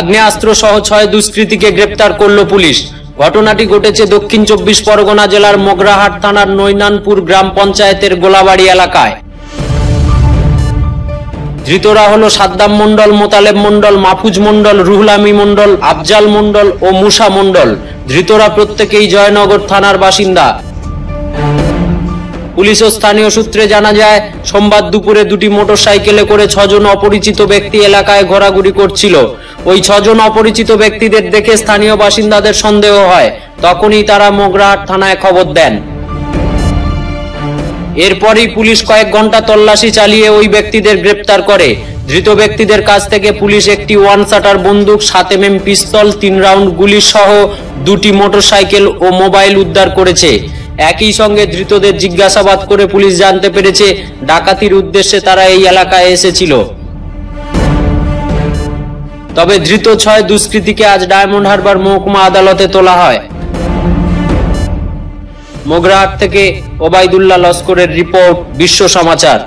আগ্নেয়াস্ত্র সহ ছয় দুষ্কৃতীকে গ্রেপ্তার করল পুলিশ। ঘটনাটি ঘটেছে দক্ষিণ চব্বিশ পরগনা জেলার মোগরাহাট থানার নৈনানপুর গ্রাম পঞ্চায়েতের গোলাবাড়ি এলাকায়। ধৃতরা হল সাদ্দাম মণ্ডল, মোতালেব মণ্ডল, মাহফুজ মণ্ডল, রুহুল আমি মণ্ডল, আফজাল মণ্ডল ও মুসা মণ্ডল। ধৃতরা প্রত্যেকেই জয়নগর থানার বাসিন্দা। পুলিশ ও স্থানীয় সূত্রে জানা যায়, সোমবার দুপুরে দুটি মোটরসাইকেলে করে ছজন অপরিচিত ব্যক্তি এলাকায় ঘোরাঘুরি করছিল। ওই ছজন অপরিচিত ব্যক্তিদের দেখে স্থানীয় বাসিন্দাদের সন্দেহ হয়। তখনই তারা মোগরাহাট থানায় খবর দেন। এরপরই পুলিশ কয়েক ঘণ্টা তল্লাশি চালিয়ে ওই ব্যক্তিদের গ্রেপ্তার করে। ধৃত ব্যক্তিদের কাছ থেকে পুলিশ একটি ওয়ান শাটার বন্দুক, সাত এম পিস্তল, তিন রাউন্ড গুলি সহ দুটি মোটরসাইকেল ও মোবাইল উদ্ধার করেছে। একই সঙ্গে ধৃতদের জিজ্ঞাসাবাদ করে পুলিশ জানতে পেরেছে ডাকাতির উদ্দেশ্যে তারা এই এলাকায় এসেছিল। তবে ধৃত ছয় দুষ্কৃতীকে আজ ডায়মন্ড হারবার মহকুমা আদালতে তোলা হয়। মোগরাহাট থেকে ওবায়দুল্লাহ লস্করের রিপোর্ট, বিশ্ব সমাচার।